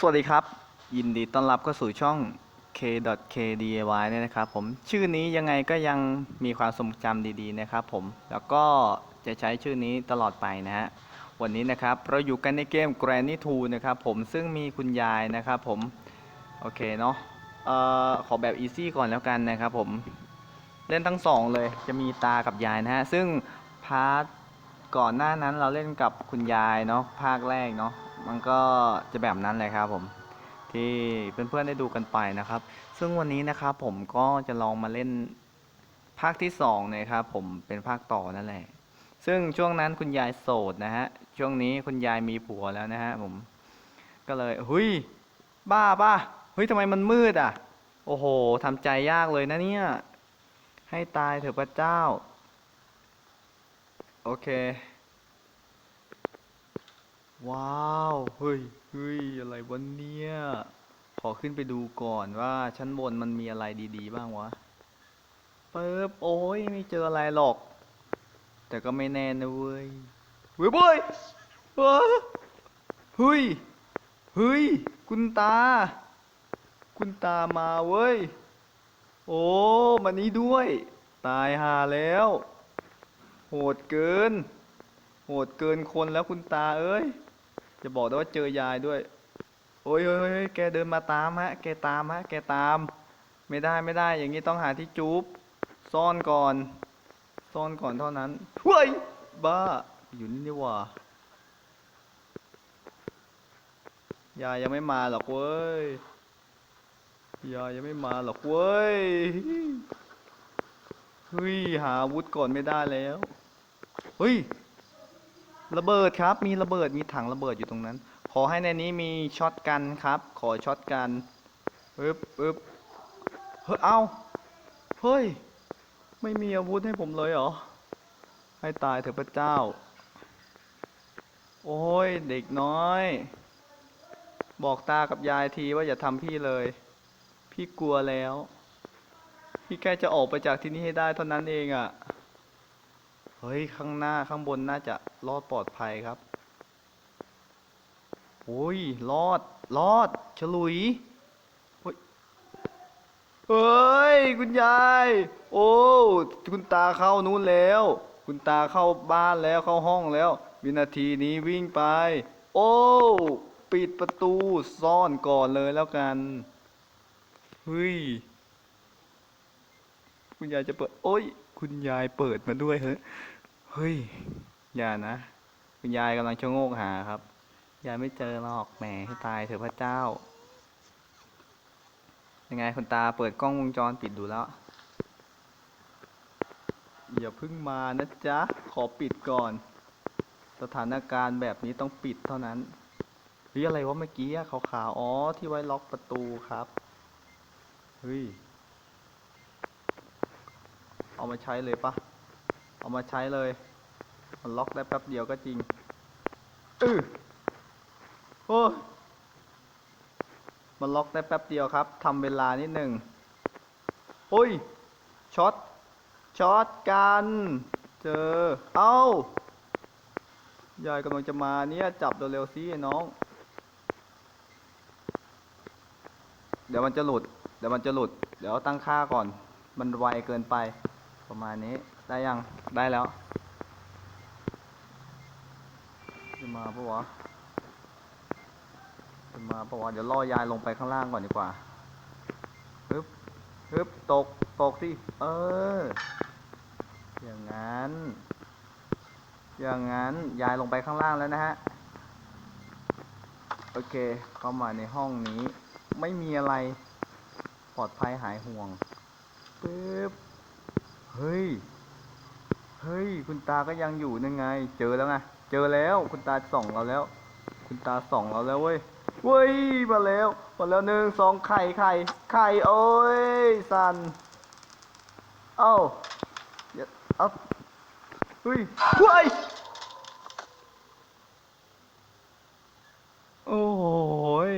สวัสดีครับ ยินดีต้อนรับเข้าสู่ช่อง k.kdiy เนี่ยนะครับผมชื่อนี้ยังไงก็ยังมีความทรงจำดีๆนะครับผมแล้วก็จะใช้ชื่อนี้ตลอดไปนะฮะวันนี้นะครับเราอยู่กันในเกม Granny 2นะครับผมซึ่งมีคุณยายนะครับผม โอเคเนาะเอ่อขอแบบ easy ก่อนแล้วกันนะครับผม เล่นทั้งสองเลยจะมีตากับยายนะฮะซึ่งพาร์ทก่อนหน้านั้นเราเล่นกับคุณยายเนาะภาคแรกเนาะ มันก็จะแบบนั้นเลยครับผมที่เพื่อนๆได้ดูกันไปนะครับ ซึ่งวันนี้นะครับผมก็จะลองมาเล่นภาคที่สองนะครับผมเป็นภาคต่อนั่นแหละ ซึ่งช่วงนั้นคุณยายโสดนะฮะ ช่วงนี้คุณยายมีผัวแล้วนะฮะผม ก็เลยเฮ้ยบ้าป่ะเฮ้ยทำไมมันมืดอะ โอ้โหทำใจยากเลยนะเนี่ย ให้ตายเถอะพระเจ้า โอเค ว้าว เฮ้ยเฮ้ยอะไรวะเนี่ย ขอขึ้นไปดูก่อนว่าชั้นบนมันมีอะไรดีๆ บ้างวะเปิบโอ้ยไม่เจออะไรหรอก แต่ก็ไม่แน่นะเว้ย เฮ้ยเว้ยเอ้อเฮ้ย เฮ้ย คุณตา คุณตามาเว้ย โอ้มานี้ด้วย ตายหาแล้ว โหดเกิน โหดเกินคนแล้วคุณตาเอ้ย จะบอกได้ว่าเจอยายด้วย โอ้ยเฮ้ยเฮ้ยแกเดินมาตามฮะ แกตามฮะ แกตาม ไม่ได้ไม่ได้ อย่างนี้ต้องหาที่จุ๊บซ่อนก่อน ซ่อนก่อนเท่านั้นเฮ้ยบ้า อยู่นี่นี่ว่ายายยังไม่มาหรอกเว้ย ยายยังไม่มาหรอกเว้ย เฮ้ย หาอาวุธก่อนไม่ได้แล้ว เฮ้ย ระเบิดครับ มีระเบิด มีถังระเบิดอยู่ตรงนั้น ขอให้ในนี้มีช็อตกันครับ ขอช็อตกันปึ๊บปึ๊บเฮ้ย เอาเฮ้ย ไม่มีอาวุธให้ผมเลยเหรอ ให้ตายเถอะพระเจ้า โอ้ย เด็กน้อย บอกตากับยายทีว่าอย่าทำพี่เลย พี่กลัวแล้ว พี่แค่จะออกไปจากที่นี่ให้ได้เท่านั้นเองอะ่ะ เฮ้ย ข้างหน้าข้างบนน่าจะรอดปลอดภัยครับโอ้ยรอด รอด ฉลุยเฮ้ยเฮ้ย คุณยาย โอ้ คุณตาเข้านู้นแล้ว คุณตาเข้าบ้านแล้วเข้าห้องแล้ว วินาทีนี้วิ่งไป โอ้ ปิดประตูซ่อนก่อนเลยแล้วกัน เฮ้ย คุณยายจะเปิด โอ้ย คุณยายเปิดมาด้วยเฮ้ย เฮ้ย อย่านะ คุณยายกำลังชะโงกหาครับ ยายไม่เจอหรอกแหมให้ตายเถอะพระเจ้า ยังไงคุณตาเปิดกล้องวงจรปิดดูแล้ว อย่าเพิ่งมานะจ๊ะ ขอปิดก่อน สถานการณ์แบบนี้ต้องปิดเท่านั้นเฮ้ยอะไรวะเมื่อกี้อะขาวๆอ๋อ ที่ไว้ล็อกประตูครับ เฮ้ย เอามาใช้เลยปะ เอามาใช้เลย มันล็อกได้แป๊บเดียวก็จริงอือโอ้ยมันล็อกได้แป๊บเดียวครับทำเวลานิดหนึ่งโอ้ยช็อตช็อตกันเจอเอ้ายายกำลังจะมาเนี่ยจับเร็วๆสิไอ้น้อง เดี๋ยวมันจะหลุด เดี๋ยวมันจะหลุด เดี๋ยวตั้งค่าก่อน มันไวเกินไปประมาณนี้ ได้ยัง ได้แล้วจะมาปะวะจะมาปะวะเดี๋ยวล่อยายลงไปข้างล่างก่อนดีกว่าฮึบฮึบตก ตกสิเออ อย่างนั้น อย่างนั้น ยายลงไปข้างล่างแล้วนะฮะ โอเค เข้ามาในห้องนี้ ไม่มีอะไร ปลอดภัยหายห่วงปึ๊บ เฮ้ย เฮ้ย คุณตาก็ยังอยู่นั่นไง เจอแล้วไง เจอแล้ว คุณตาส่องเราแล้ว คุณตาส่องเราแล้วเว้ย เว้ย มาแล้ว มาแล้วหนึ่งสองไข่ไข่ไข่โอ้ย สัน เอ้าเอาเฮ้ยเฮ้ย โอ้โหย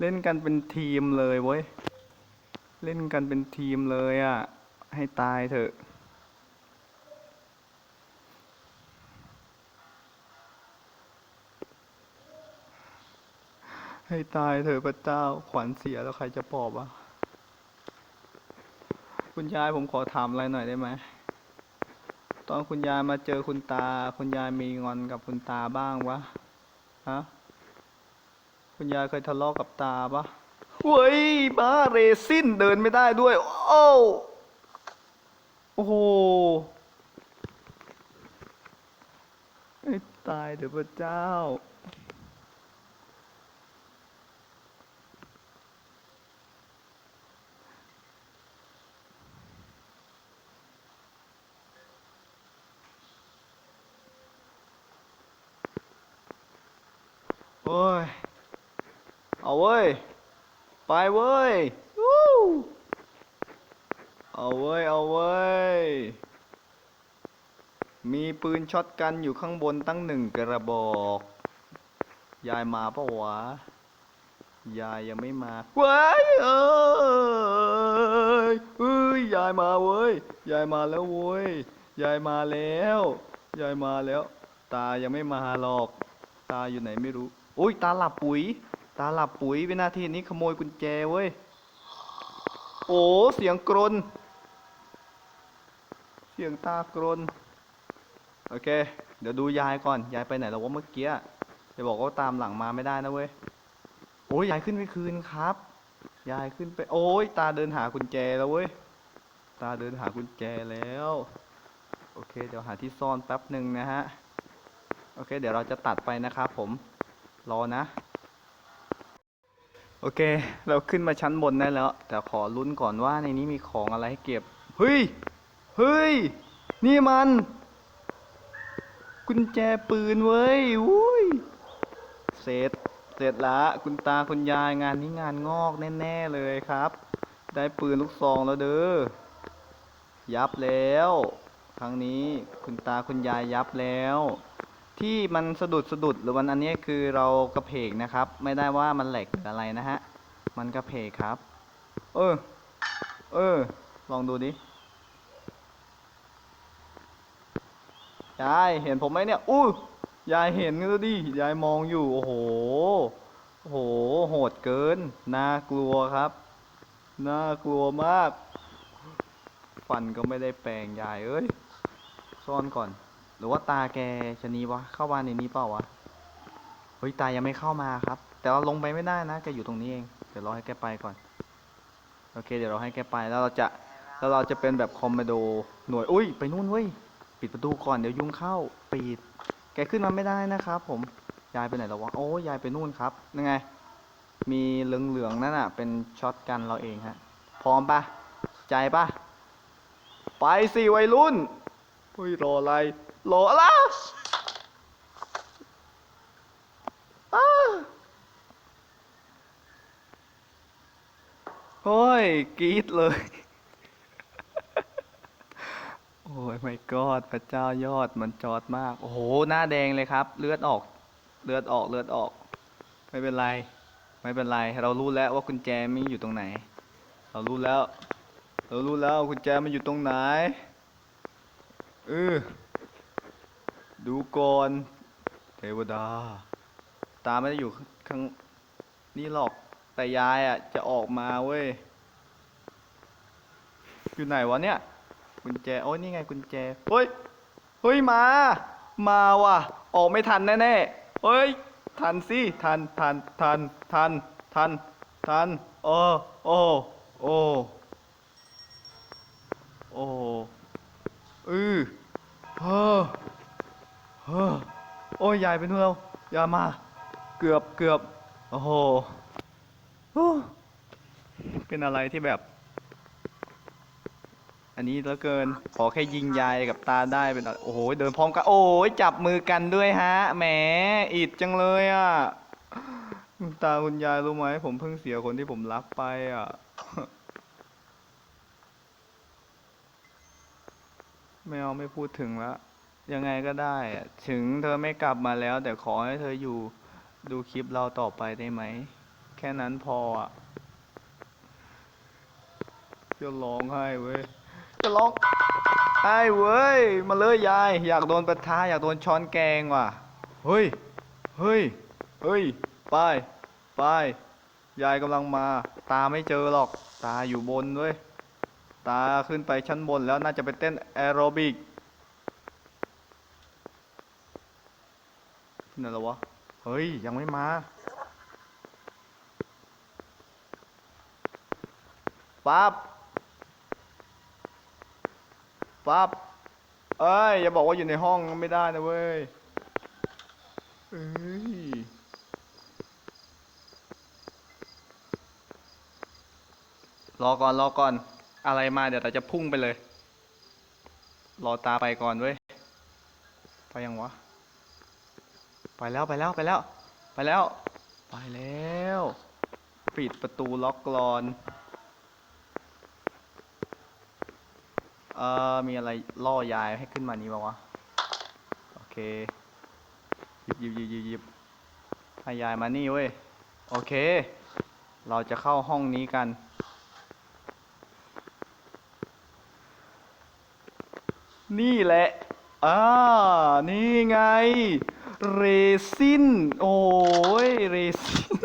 เล่นกันเป็นทีมเลยเว้ย เล่นกันเป็นทีมเลยอะ ให้ตายเถอะ ให้ตายเถอะพระเจ้าขวัญเสียแล้วใครจะปอบวะคุณยายผมขอถามอะไรหน่อยได้ไหม ตอนคุณยายมาเจอคุณตา คุณยายมีงอนกับคุณตาบ้างวะ ฮะ คุณยายเคยทะเลาะกับตาปะเว้ยบ้าเรซินเดินไม่ได้ด้วย โอ้โอ้โหให้ตายเถอะพระเจ้า อ้ย เอาเว้ย ไปเว้ยวู้เอาเว้ย เอาเว้ย มีปืนช็อตกันอยู่ข้างบนตั้งหนึ่งกระบอก ยายมาปะวะ ยายยังไม่มาเว้ยเอ้ยเอ้ย ยายมาเว้ย ยายมาแล้วเว้ย ยายมาแล้ว ยายมาแล้ว ตายังไม่มาหรอก ตาอยู่ไหนไม่รู้ อุ้ยตาหลับปุ๋ย ตาหลับปุ๋ยวินาทีนี้ขโมยกุญแจเว้ย โอ้เสียงกรน เสียงตากรน โอเค เดี๋ยวดูยายก่อน ยายไปไหนแล้ววะเมื่อกี้จะบอกว่าตามหลังมาไม่ได้นะเว้ย โอ้ยยายขึ้นไปคืนครับ ยายขึ้นไป โอ้ยตาเดินหากุญแจแล้วเว้ย ตาเดินหากุญแจแล้ว โอเค เดี๋ยวหาที่ซ่อนแป๊บหนึ่งนะฮะ โอเค เดี๋ยวเราจะตัดไปนะครับผม รอนะ โอเค เราขึ้นมาชั้นบนได้แล้ว แต่ขอลุ้นก่อนว่าในนี้มีของอะไรให้เก็บ เฮ้ย เฮ้ย นี่มัน กุญแจปืนเว้ยอุ้ยเสร็จ เสร็จละ คุณตาคุณยายงานนี้งานงอกแน่ๆเลยครับ ได้ปืนลูกซองแล้วเด้อ ยับแล้ว ครั้งนี้คุณตาคุณยายยับแล้ว ที่มันสะดุดสะดุดหรือวันอันนี้คือเรากระเพกนะครับ ไม่ได้ว่ามันแหลกหรืออะไรนะฮะ มันกระเพกครับ เออ เออ ลองดูดิยายเห็นผมไหมเนี่ย อู้ยายเห็นก็ดิ ยายมองอยู่ โอ้โห โอ้โห โหดเกิน น่ากลัวครับ น่ากลัวมาก ฟันก็ไม่ได้แปลงยายเอ้ย ซ่อนก่อน รือว่าตาแกชะนีวะ เข้าบ้านในนี้เปล่าวะ เฮ้ยตายังไม่เข้ามาครับ แต่เราลงไปไม่ได้นะ แกอยู่ตรงนี้เอง เดี๋ยวรอให้แกไปก่อน โอเค เดี๋ยวเราให้แกไป แล้วเราจะ แล้วเราจะเป็นแบบคอมมานโด หน่วย อุ้ย ไปนู่นเว้ย ปิดประตูก่อน เดี๋ยวยุงเข้า ปิด แกขึ้นมาไม่ได้นะครับ ผม ยายไปไหนแล้ววะ โอ้ยายไปนู่นครับ ยังไง มีเหลืองๆนั่นอะ เป็นช็อตกันเราเองฮะ พร้อมปะ ใจปะ ไปสิวัยรุ่นเฮ้ยรออะไร รออะไรอ้าโอ้ยกรี๊ดเลย โอ้ยไม่กอดพระเจ้ายอดมันจอดมาก โอ้โห หน้าแดงเลยครับ เลือดออก เลือดออก เลือดออก ไม่เป็นไร ไม่เป็นไร เรารู้แล้วว่ากุญแจมันอยู่ตรงไหน เรารู้แล้ว เรารู้แล้วกุญแจมันอยู่ตรงไหนเออ ดูก่อนเทวดา ตาไม่ได้อยู่ข้างนี่หรอก แต่ยายอะ จะออกมาเว้ย อยู่ไหนวะเนี่ย กุญแจ โอ้ยนี่ไงกุญแจ เฮ้ย เฮ้ยมา มาว่ะ ออกไม่ทันแน่ๆเฮ้ย ทันสิ ทัน ทัน ทัน ทัน ทัน ทัน โอ้ โอ้ โอ้โอ้อือเฮ้อเฮ้อโอ้ ยยายเป็นเพื่อนอย่ามา เกือบเกือบโอ้โหเป็นอะไรที่แบบ อันนี้เหลือเกิน ขอแค่ยิงยายกับตาได้เป็น โอ้โห เดินพร้อมกัน โอ้ยจับมือกันด้วยฮะ แหม อิดจังเลยอะ ตาคุณยายรู้ไหม ผมเพิ่งเสียคนที่ผมรักไปอะ ไม่เอาไม่พูดถึงละ ยังไงก็ได้อะถึงเธอไม่กลับมาแล้ว แต่ขอให้เธออยู่ดูคลิปเราต่อไปได้ไหม แค่นั้นพออะจะร้องไห้เว้ย จะร้องไห้เว้ย มาเลยยาย อยากโดนประทาอยากโดนช้อนแกงว่ะ เฮ้ย เฮ้ย เฮ้ยไปไป ไป ยายกำลังมา ตาไม่เจอหรอก ตาอยู่บนเว้ย ตาขึ้นไปชั้นบนแล้วน่าจะไปเต้นแอโรบิก นั่นหรอวะ เฮ้ย ยังไม่มาปั๊บปั๊บเอ้ย อย่าบอกว่าอยู่ในห้องไม่ได้นะเว้ยเอ้ยรอก่อนรอก่อน อะไรมาเดี๋ยวเราจะพุ่งไปเลย รอตาไปก่อนเว้ย ไปยังวะ ไปแล้วไปแล้วไปแล้ว ไปแล้ว ไปแล้ว ปิดประตูล็อกกรอน เอ่อ มีอะไรล่อยายให้ขึ้นมานี้บ้างวะ โอเคหยิบหยิบหยิบหยิบหยิบให้ยายมานี่เว้ย โอเค เราจะเข้าห้องนี้กันนี่แหละ อ่า นี่ไง เรซิน โอ้ยเรซิน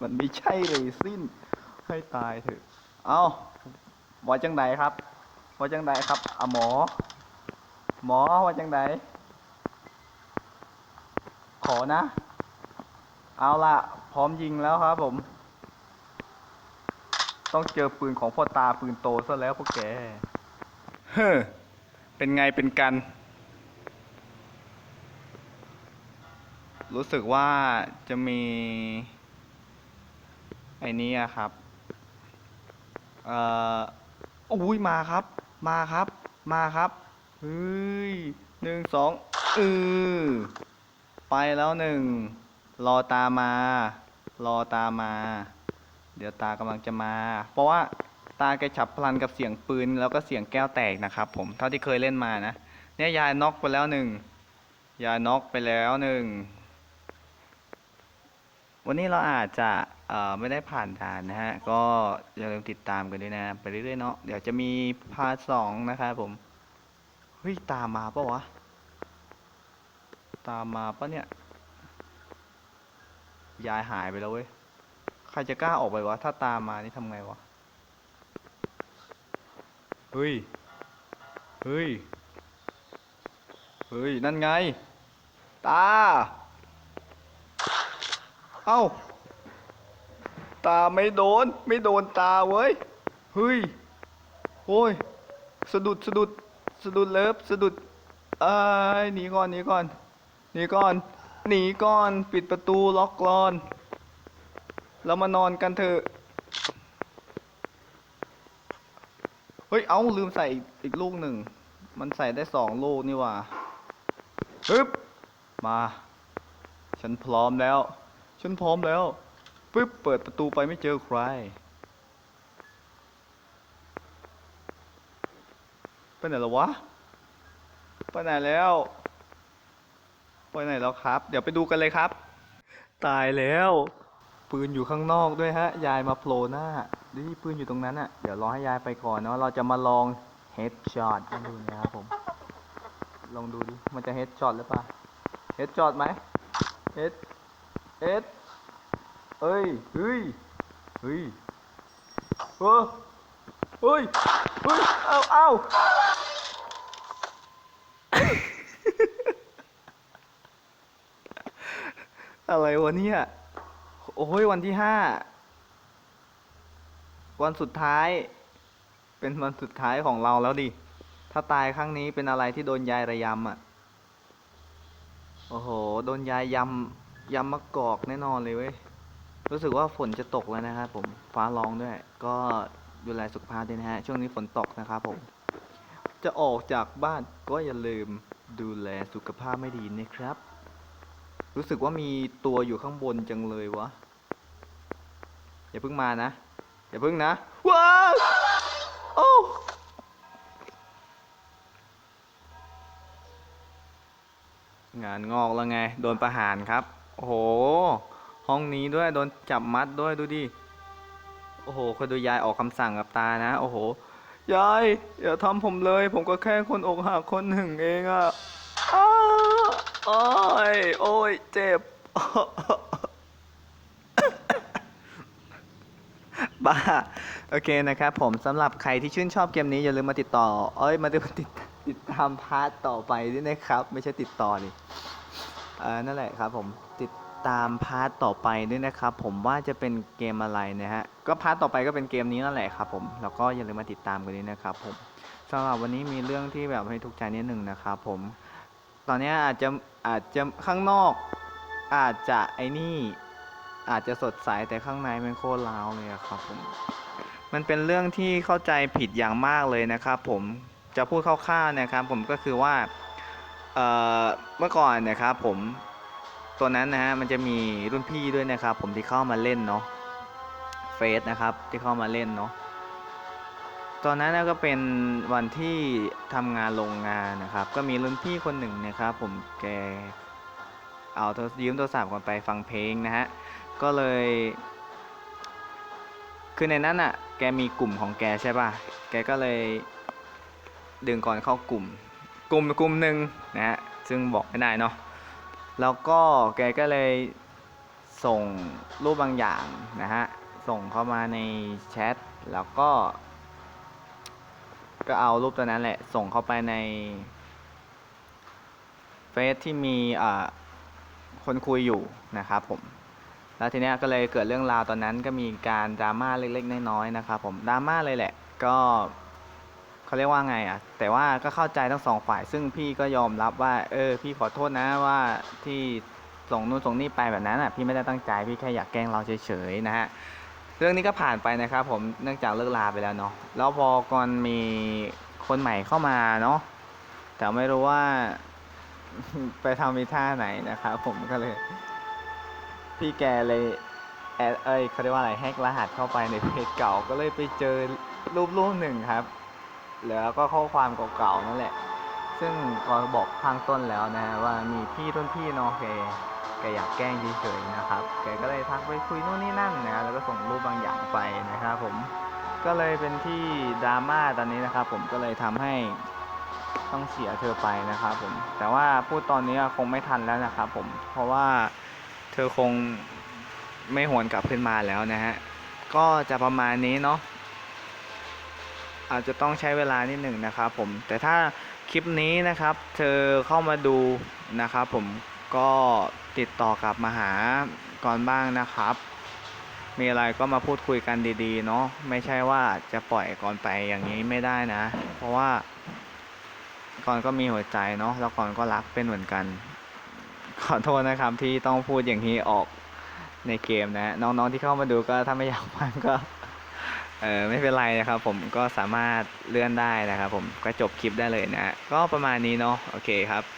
มันไม่ใช่เรซิน ให้ตายเถอะ เอาว่าจังไดครับ ว่าจังไดครับอะหมอ หมอว่าจังไดขอนะ เอาละพร้อมยิงแล้วครับผม ต้องเจอปืนของพ่อตาปืนโตซะแล้วพวกแก เฮ้อเป็นไงเป็นกัน รู้สึกว่าจะมีไอ้นี้ครับ เอ่ออุ้ยมาครับ มาครับ มาครับ เฮ้ยหนึ่งสองเออไปแล้วหนึ่ง รอตามา รอตามมา เดี๋ยวตากำลังจะมา เพราะว่าตาแกฉับพลันกับเสียงปืน แล้วก็เสียงแก้วแตกนะครับผม เท่าที่เคยเล่นมานะ เนี่ยยายน็อกไปแล้วหนึ่ง ยายน็อกไปแล้วหนึ่ง วันนี้เราอาจจะไม่ได้ผ่านด่านนะฮะ ก็อย่าลืมติดตามกันด้วยนะ ไปเรื่อยๆเนาะ เดี๋ยวจะมีพาร์ทสองนะครับผม เฮ้ย ตามมาปะวะ ตามมาปะเนี่ย ยายหายไปแล้วเว้ย ใครจะกล้าออกไปวะ ถ้าตามมานี่ทำไงวะ เฮ้ย เฮ้ย เฮ้ย นั่นไง ตา เอ้า ตาไม่โดน ไม่โดนตาเว้ย เฮ้ย โอ้ย สะดุดสะดุดสะดุดเลิฟสะดุดเอ้ยหนีก่อนหนีก่อนหนีก่อนหนีก่อนปิดประตูล็อกกรอนแล้วมานอนกันเถอะเฮ้ย เอ้า ลืมใส่อีกลูกหนึ่ง มันใส่ได้สองลูกนี่ว่าฮึบ มา ฉันพร้อมแล้ว ฉันพร้อมแล้วปึ๊บเปิดประตูไปไม่เจอใคร ไปไหนแล้ววะ ไปไหนแล้ว ไปไหนแล้วครับ เดี๋ยวไปดูกันเลยครับ ตายแล้ว ปืนอยู่ข้างนอกด้วยฮะ ยายมาโผล่หน้าดิปืนอยู่ตรงนั้นอะ่ะ เดี๋ยวรอให้ยายไปก่อนเนาะ เราจะมาลองเฮดช็อตกันดูนะครับผม ลองดูดิ มันจะเฮดช็อตหรือเปล่า เฮดช็อตไหมเฮด เฮดเอ้ยเฮ้ยเฮ้ยเออเฮ้ยเฮ้ยเอาเอาอะไรวะเนี่ยโอ้ยวันที่ห้าวันสุดท้าย เป็นวันสุดท้ายของเราแล้วดิ ถ้าตายครั้งนี้เป็นอะไรที่โดนยายระยำอะ โอ้โห โดนยายยำ ยำมะกอกแน่นอนเลยเว้ย รู้สึกว่าฝนจะตกแล้วนะครับผม ฟ้าร้องด้วย ก็ดูแลสุขภาพด้วยนะฮะ ช่วงนี้ฝนตกนะครับผม จะออกจากบ้านก็อย่าลืมดูแลสุขภาพไม่ดีนะครับ รู้สึกว่ามีตัวอยู่ข้างบนจังเลยวะ อย่าเพิ่งมานะ อย่าเพิ่งนะ ว้าวโอ้งานงอกแล้วไง โดนประหารครับ โอ้โห ห้องนี้ด้วยโดนจับมัดด้วยดูดิ โอ้โหคอยดูยายออกคำสั่งกับตานะ โอ้โห ยายอย่าทำผมเลย ผมก็แค่คนอกหักคนหนึ่งเองอะอ้าโอ้ยโอ้ยเจ็บ บ้า โอเคนะครับผมสำหรับใครที่ชื่นชอบเกมนี้อย่าลืมมาติดต่อ เอ้ย มาติดติดตามพาร์ทต่อไปด้วยนะครับ ไม่ใช่ติดต่อดิเออ นั่นแหละครับผมติดตามพาร์ทต่อไปด้วยนะครับ ผมว่าจะเป็นเกมอะไรนะฮะก็พาร์ทต่อไปก็เป็นเกมนี้นั่นแหละครับผมแล้วก็อย่าลืมมาติดตามกันด้วยนะครับผมสำหรับวันนี้มีเรื่องที่แบบให้ทุกใจนิดหนึ่งนะครับผมตอนนี้อาจจะอาจจะข้างนอก อาจจะไอ้นี่อาจจะสดใสแต่ข้างในมันโคตรร้าวเลยอะครับผมมันเป็นเรื่องที่เข้าใจผิดอย่างมากเลยนะครับ ผมจะพูดคร่าวๆนะครับ ผมก็คือว่า เมื่อก่อนนะครับผมตัวนั้นนะฮะมันจะมีรุ่นพี่ด้วยนะครับ ผมที่เข้ามาเล่นเนาะเฟสนะครับที่เข้ามาเล่นเนาะตอนนั้นก็เป็นวันที่ทำงานโรงงานนะครับ ก็มีรุ่นพี่คนหนึ่งนะครับ ผมแกเอาโทรยืมโทรศัพท์ก่อนไปฟังเพลงนะฮะก็เลย คือในนั้นอะแกมีกลุ่มของแกใช่ป่ะแกก็เลยดึงก่อนเข้ากลุ่ม กลุ่มกลุ่มหนึ่งนะฮะซึ่งบอกไม่ได้เนาะแล้วก็แกก็เลยส่งรูปบางอย่างนะฮะส่งเข้ามาในแชทแล้วก็ ก็เอารูปตัวนั้นแหละ ส่งเข้าไปในเฟซที่มีคนคุยอยู่นะครับผมแล้วทีเนี้ยก็เลยเกิดเรื่องราวตอนนั้นก็มีการดราม่าเล็กๆน้อยๆนะครับผมดราม่าเลยแหละ ก็ เขาเรียกว่าไงอะ แต่ว่าก็เข้าใจทั้งสองฝ่าย ซึ่งพี่ก็ยอมรับว่า เออ พี่ขอโทษนะว่าที่ส่งนู่นส่งนี่ไปแบบนั้นอะ พี่ไม่ได้ตั้งใจ พี่แค่อยากแกล้งเราเฉยๆนะฮะ เรื่องนี้ก็ผ่านไปนะครับ ผม เนื่องจากเลิกลาไปแล้วเนาะ แล้วพอก่อนมีคนใหม่เข้ามาเนาะ แต่ไม่รู้ว่าไปทำมีท่าไหนนะครับผมก็เลย พี่แกเลยแอดเอ้ยเขาเรียกว่าอะไรแฮกรหัสเข้าไปในเพจเก่าก็เลยไปเจอรูปรูปหนึ่งครับ แล้วก็ข้อความเก่าๆนั่นแหละ ซึ่งก็บอกข้างต้นแล้วนะฮะว่ามีพี่รุ่นพี่เนอะแกแกอยากแกล้งเฉยๆนะครับ แกก็เลยทักไปคุยนู่นนี่นั่นนะแล้วก็ส่งรูปบางอย่างไปนะครับผม ก็เลยเป็นที่ดราม่าตอนนี้นะครับ ผมก็เลยทำให้ต้องเสียเธอไปนะครับผม แต่ว่าพูดตอนนี้คงไม่ทันแล้วนะครับผม เพราะว่าเธอคงไม่หวนกลับขึ้นมาแล้วนะฮะ ก็จะประมาณนี้เนาะ อาจจะต้องใช้เวลานิดหนึ่งนะครับผมแต่ถ้าคลิปนี้นะครับ เธอเข้ามาดูนะครับผมก็ติดต่อกลับมาหาก่อนบ้างนะครับ มีอะไรก็มาพูดคุยกันดีๆ เนาะไม่ใช่ว่าจะปล่อยก่อนไปอย่างนี้ไม่ได้นะ เพราะว่าก่อนก็มีหัวใจเนาะแล้วก่อนก็รักเป็นเหมือนกัน ขอโทษนะครับที่ต้องพูดอย่างนี้ออกในเกมนะ น้องๆที่เข้ามาดูก็ถ้าไม่อยากฟังก็ เออไม่เป็นไรนะครับผมก็สามารถเลื่อนได้นะครับผมก็จบคลิปได้เลยนะก็ประมาณนี้เนาะโอเคครับ